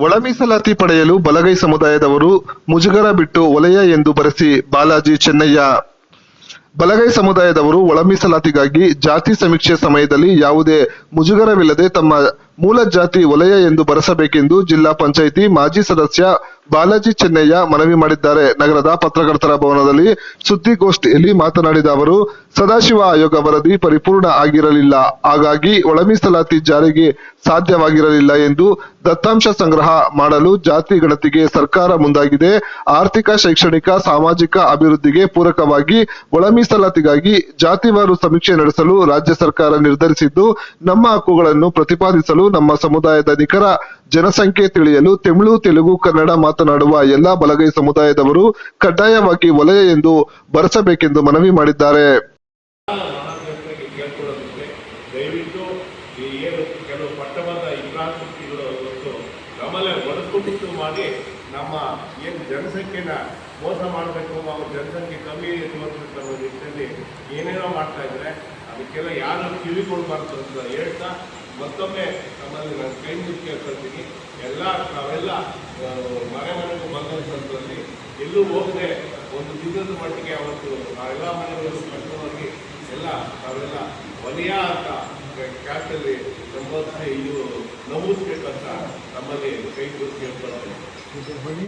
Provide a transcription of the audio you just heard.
ಒಳ ಮೀಸಲಾತಿ ಪಡೆಯಲು ಬಲಗೈ ಸಮುದಾಯದವರು ಮುಜುಗರ ಬಿಟ್ಟು ಒಲೆಯ ಎಂದು ಬರೆಸಿ ಬಾಲಾಜಿ ಚೆನ್ನಯ್ಯ. ಬಲಗೈ ಸಮುದಾಯದವರು ಒಳ ಮೀಸಲಾತಿಗಾಗಿ ಜಾತಿ ಸಮೀಕ್ಷೆ ಸಮಯದಲ್ಲಿ ಯಾವುದೇ ಮುಜುಗರವಿಲ್ಲದೆ ತಮ್ಮ ಮೂಲ ಜಾತಿ ವಲಯ ಎಂದು ಬರೆಸಬೇಕೆಂದು ಜಿಲ್ಲಾ ಪಂಚಾಯಿತಿ ಮಾಜಿ ಸದಸ್ಯ ಬಾಲಾಜಿ ಚೆನ್ನಯ್ಯ ಮನವಿ ಮಾಡಿದ್ದಾರೆ. ನಗರದ ಪತ್ರಕರ್ತರ ಭವನದಲ್ಲಿ ಸುದ್ದಿಗೋಷ್ಠಿಯಲ್ಲಿ ಮಾತನಾಡಿದ ಅವರು, ಸದಾಶಿವ ಆಯೋಗ ವರದಿ ಪರಿಪೂರ್ಣ ಆಗಿರಲಿಲ್ಲ. ಹಾಗಾಗಿ ಒಳ ಮೀಸಲಾತಿ ಜಾರಿಗೆ ಸಾಧ್ಯವಾಗಿರಲಿಲ್ಲ ಎಂದು ದತ್ತಾಂಶ ಸಂಗ್ರಹ ಮಾಡಲು ಜಾತಿ ಗಣತಿಗೆ ಸರ್ಕಾರ ಮುಂದಾಗಿದೆ. ಆರ್ಥಿಕ, ಶೈಕ್ಷಣಿಕ, ಸಾಮಾಜಿಕ ಅಭಿವೃದ್ಧಿಗೆ ಪೂರಕವಾಗಿ ಒಳ ಮೀಸಲಾತಿಗಾಗಿ ಜಾತಿವಾರು ಸಮೀಕ್ಷೆ ನಡೆಸಲು ರಾಜ್ಯ ಸರ್ಕಾರ ನಿರ್ಧರಿಸಿದ್ದು, ನಮ್ಮ ಹಕ್ಕುಗಳನ್ನು ಪ್ರತಿಪಾದಿಸಲು ನಮ್ಮ ಸಮುದಾಯದ ನಿಖರ ಜನಸಂಖ್ಯೆ ತಿಳಿಯಲು ತಮಿಳು, ತೆಲುಗು, ಕನ್ನಡ ಮಾತನಾಡುವ ಎಲ್ಲಾ ಬಲಗೈ ಸಮುದಾಯದವರು ಕಡ್ಡಾಯವಾಗಿ ವಲಯ ಎಂದು ಬರೆಸಬೇಕೆಂದು ಮನವಿ ಮಾಡಿದ್ದಾರೆ. ಮಾಡಿ ನಮ್ಮ ಏನು ಜನಸಂಖ್ಯೆನ ಮೋಸ ಮಾಡಬೇಕು ಅವ್ರ ಜನಸಂಖ್ಯೆ ಕಮ್ಮಿ ತೋರಿಸ್ಬೇಕು ಅನ್ನೋ ನಿಟ್ಟಿನಲ್ಲಿ ಏನೇನೋ ಮಾಡ್ತಾ ಇದ್ದಾರೆ. ಅದಕ್ಕೆಲ್ಲ ಯಾರು ಕಿವಿ ಕೊಡಬಾರ್ದು ಅಂತ ಹೇಳ್ತಾ ಮತ್ತೊಮ್ಮೆ ನಮ್ಮಲ್ಲಿ ನಾನು ಕೈ ಮುಗಿ ಕೇಳ್ಕೊಳ್ತೀನಿ. ಎಲ್ಲ ನಾವೆಲ್ಲ ಮನೆ ಮನೆಗೂ ಬಂದಂಥದ್ರಲ್ಲಿ ಎಲ್ಲೂ ಹೋಗದೆ ಒಂದು ದಿನದ ಮಟ್ಟಿಗೆ ಅವತ್ತು ಆ ಎಲ್ಲ ಮನೆಗಳಿಗೂ ಕರ್ಕೊಂಡೋಗಿ ಎಲ್ಲ ನಾವೆಲ್ಲ ವಲಯ ಅಂತ ಕ್ಯಾಟಲ್ಲಿ ನಮ್ಮ ಇದು ನಮೂದಿಸ್ಬೇಕಂತ ನಮ್ಮಲ್ಲಿ ಕೈ ಕೂರಿಸಿ ಕೇಳ್ಕೊಳ್ತೀನಿ.